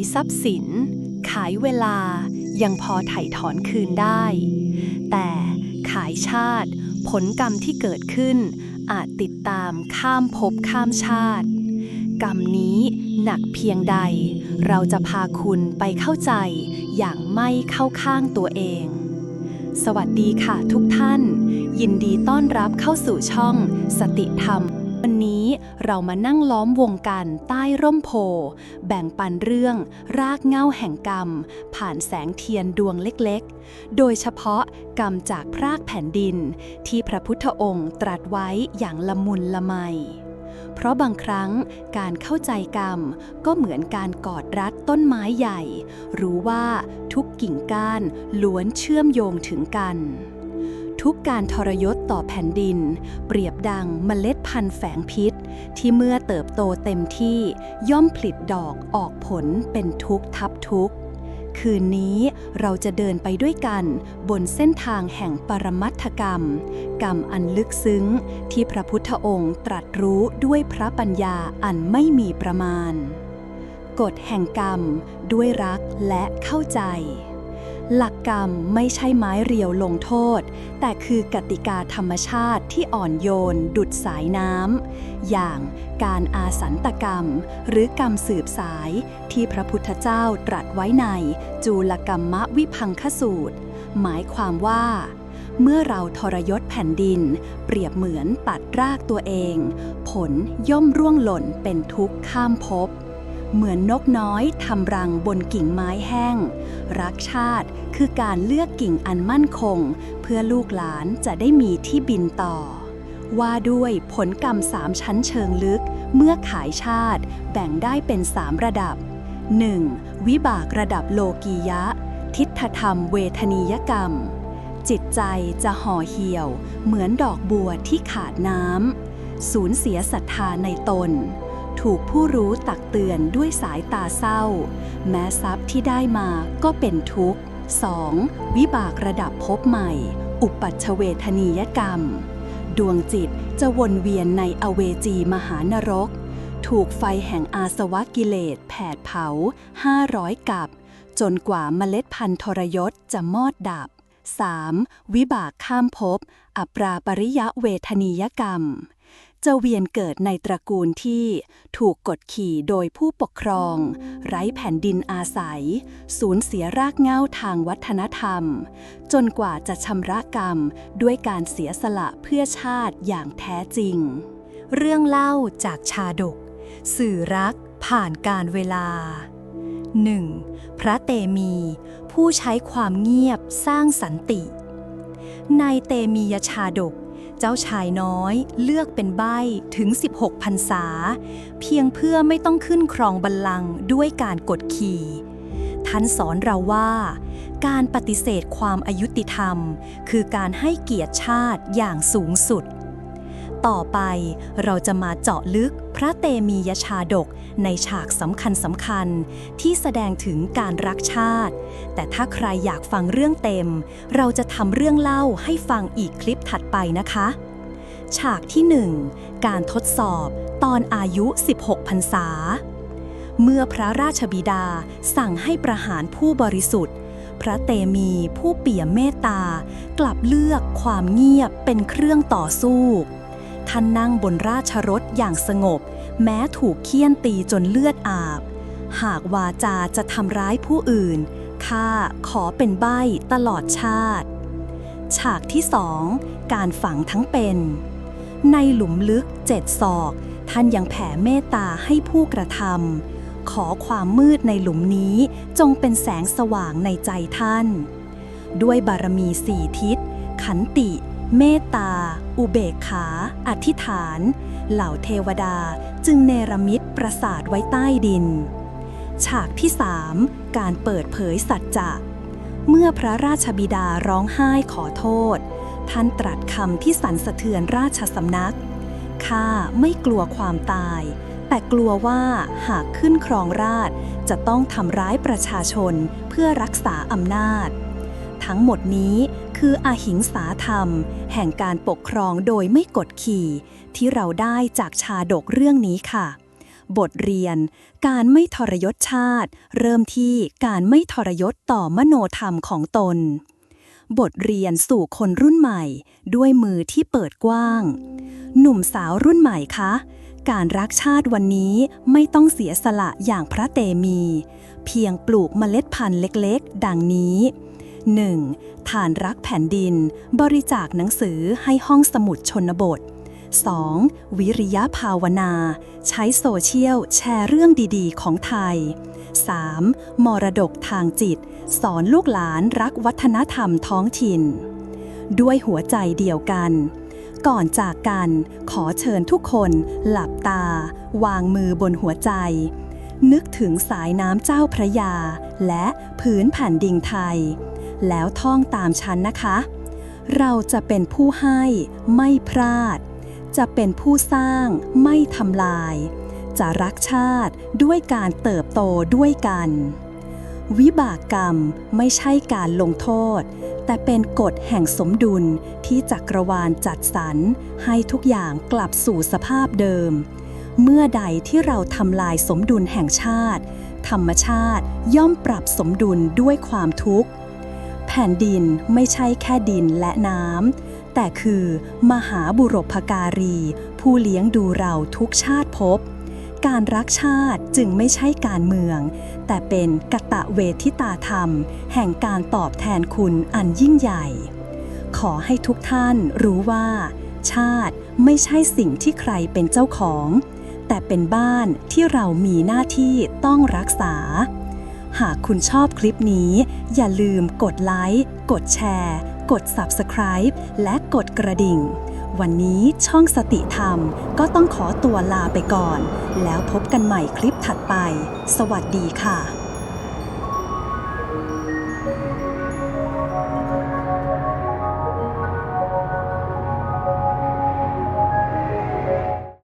ายทรัพย์สิน ขายเวลายังพอไถ่ถอนคืนได้ แต่ขายชาติ ผลกรรมที่เกิดขึ้น อาจติดตามข้ามภพข้ามชาติ กรรมนี้หนักเพียงใด เราจะพาคุณไปเข้าใจอย่างไม่เข้าข้างตัวเอง สวัสดีค่ะทุกท่าน ยินดีต้อนรับเข้าสู่ช่องสติธรรม วันนี้เรามานั่งล้อมวงกันใต้ร่มโพ แบ่งปันเรื่อง รากเง้าแห่งกรรม ผ่านแสงเทียนดวงเล็กๆ โดยเฉพาะกรรมจากพรากแผ่นดิน ที่พระพุทธองค์ตรัสไว้อย่างละมุนละไม เพราะบางครั้งการเข้าใจกรรมก็เหมือนการกอดรัดต้นไม้ใหญ่ รู้ว่าทุกกิ่งก้านล้วนเชื่อมโยงถึงกัน ทุกการทรยศต่อแผ่นดิน เปรียบดังเมล็ดพันธุ์แฝงพิษ ที่เมื่อเติบโตเต็มที่ย่อมผลิดอกออกผลเป็นทุกทับทุก คืนนี้เราจะเดินไปด้วยกันบนเส้นทางแห่งปรมัตถกรรม กรรมอันลึกซึ้ง ที่พระพุทธองค์ตรัสรู้ด้วยพระปัญญาอันไม่มีประมาณ กฎแห่งกรรมด้วยรักและเข้าใจ หลักกรรมไม่ใช่ไม้เรียวลงโทษ แต่คือกติกาธรรมชาติที่อ่อนโยน ดุดสายน้ำ อย่างการอาสันตกรรม หรือกรรมสืบสายที่พระพุทธเจ้าตรัสไว้ใน จูลกรรมะวิพังคสูตร หมายความว่าเมื่อเราทรยศแผ่นดิน เปรียบเหมือนตัดรากตัวเอง ผลย่อมร่วงหล่นเป็นทุกข์ข้ามภพ เหมือนนกน้อยทำรังบนกิ่งไม้แห้ง รักชาติคือการเลือกกิ่งอันมั่นคง เพื่อลูกหลานจะได้มีที่บินต่อ ว่าด้วยผลกรรมสามชั้นเชิงลึก เมื่อขายชาติแบ่งได้เป็นสามระดับ 1. วิบากระดับโลกียะ ทิฏฐธรรมเวทนียกรรม จิตใจจะห่อเหี่ยว เหมือนดอกบัวที่ขาดน้ำสูญเสียศรัทธาในตน ถูกผู้รู้ตักเตือนด้วยสายตาเศร้า แม้ทรัพย์ที่ได้มาก็เป็นทุกข์ 2. วิบากระดับภพใหม่ อุปัชเวทนียกรรม ดวงจิตจะวนเวียนในอเวจีมหานรก ถูกไฟแห่งอาสวะกิเลสแผดเผา 500 กับ จนกว่าเมล็ดพันธุ์ทรยศจะมอดดับ 3. วิบากข้ามภพอัปราปริยะเวทนียกรรม จะเวียนเกิดในตระกูลที่ถูกกดขี่โดยผู้ปกครอง ไร้แผ่นดินอาศัย สูญเสียรากเหง้าทางวัฒนธรรม จนกว่าจะชำระกรรมด้วยการเสียสละเพื่อชาติอย่างแท้จริง เรื่องเล่าจากชาดก สื่อรักผ่านการเวลา 1. พระเตมี ผู้ใช้ความเงียบสร้างสันติ ในเตมียชาดก เจ้าชายน้อยเลือกเป็นใบถึง 16พรรษา เพียงเพื่อไม่ต้องขึ้นครองบัลลังก์ด้วยการกดขี่ท่านสอนเราว่า การปฏิเสธความอายุติธรรม คือการให้เกียรติชาติอย่างสูงสุด ต่อไปเราจะมาเจาะลึกพระเตมียชาดกในฉากสำคัญสำคัญ ที่แสดงถึงการรักชาติ แต่ถ้าใครอยากฟังเรื่องเต็ม เราจะทำเรื่องเล่าให้ฟังอีกคลิปถัดไปนะคะ ฉากที่ 1 การทดสอบตอนอายุ 16 พรรษา เมื่อพระราชบิดาสั่งให้ประหารผู้บริสุทธิ์พระเตมีผู้เปี่ยมเมตตากลับเลือกความเงียบเป็นเครื่องต่อสู้ ท่านนั่งบนราชรถอย่างสงบ แม้ถูกเคี่ยนตีจนเลือดอาบ หากวาจาจะทำร้ายผู้อื่น ข้าขอเป็นใบตลอดชาติ ฉากที่สองการฝังทั้งเป็น ในหลุมลึกเจ็ดศอก ท่านยังแผ่เมตตาให้ผู้กระทำขอความมืดในหลุมนี้จงเป็นแสงสว่างในใจท่าน ด้วยบารมีสี่ทิศ ขันติ เมตตา อุเบกขา อธิษฐาน เหล่าเทวดาจึงเนรมิตประสาทไว้ใต้ดิน ฉากที่สามการเปิดเผยสัจจะ เมื่อพระราชบิดาร้องไห้ขอโทษ ท่านตรัสคำที่สั่นสะเทือนราชสำนัก ข้าไม่กลัวความตาย แต่กลัวว่าหากขึ้นครองราชจะต้องทำร้ายประชาชนเพื่อรักษาอำนาจ ทั้งหมดนี้ คืออหิงสาธรรม แห่งการปกครองโดยไม่กดขี่ ที่เราได้จากชาดกเรื่องนี้ค่ะ บทเรียน การไม่ทรยศชาติ เริ่มที่การไม่ทรยศต่อมโนธรรมของตน บทเรียนสู่คนรุ่นใหม่ ด้วยมือที่เปิดกว้าง หนุ่มสาวรุ่นใหม่คะการรักชาติวันนี้ไม่ต้องเสียสละอย่างพระเตมี เพียงปลูกเมล็ดพันธุ์เล็กๆ ดังนี้ 1. ฐานรักแผ่นดิน บริจาคหนังสือให้ห้องสมุดชนบท 2. วิริยะภาวนา ใช้โซเชียลแชร์เรื่องดีๆ ของไทย 3. มรดกทางจิต สอนลูกหลานรักวัฒนธรรมท้องถิ่น ด้วยหัวใจเดียวกัน ก่อนจากกันขอเชิญทุกคนหลับตา วางมือบนหัวใจ นึกถึงสายน้ำเจ้าพระยา และผืนแผ่นดินไทย แล้วท่องตามฉันนะคะ เราจะเป็นผู้ให้ไม่พลาด จะเป็นผู้สร้างไม่ทำลาย จะรักชาติด้วยการเติบโตด้วยกัน วิบากกรรมไม่ใช่การลงโทษ แต่เป็นกฎแห่งสมดุลที่จักรวาลจัดสรรให้ทุกอย่างกลับสู่สภาพเดิม เมื่อใดที่เราทำลายสมดุลแห่งชาติธรรมชาติย่อมปรับสมดุลด้วยความทุกข์ แผ่นดินไม่ใช่แค่ดินและน้ำ แต่คือมหาบุรพการี ผู้เลี้ยงดูเราทุกชาติภพ การรักชาติจึงไม่ใช่การเมือง แต่เป็นกตะเวทิตาธรรม แห่งการตอบแทนคุณอันยิ่งใหญ่ ขอให้ทุกท่านรู้ว่า ชาติไม่ใช่สิ่งที่ใครเป็นเจ้าของ แต่เป็นบ้านที่เรามีหน้าที่ต้องรักษา หากคุณชอบคลิปนี้ อย่าลืมกดไลค์กดแชร์ กด Subscribe และกดกระดิ่ง วันนี้ช่องสติธรรมก็ต้องขอตัวลาไปก่อน แล้วพบกันใหม่คลิปถัดไป สวัสดีค่ะ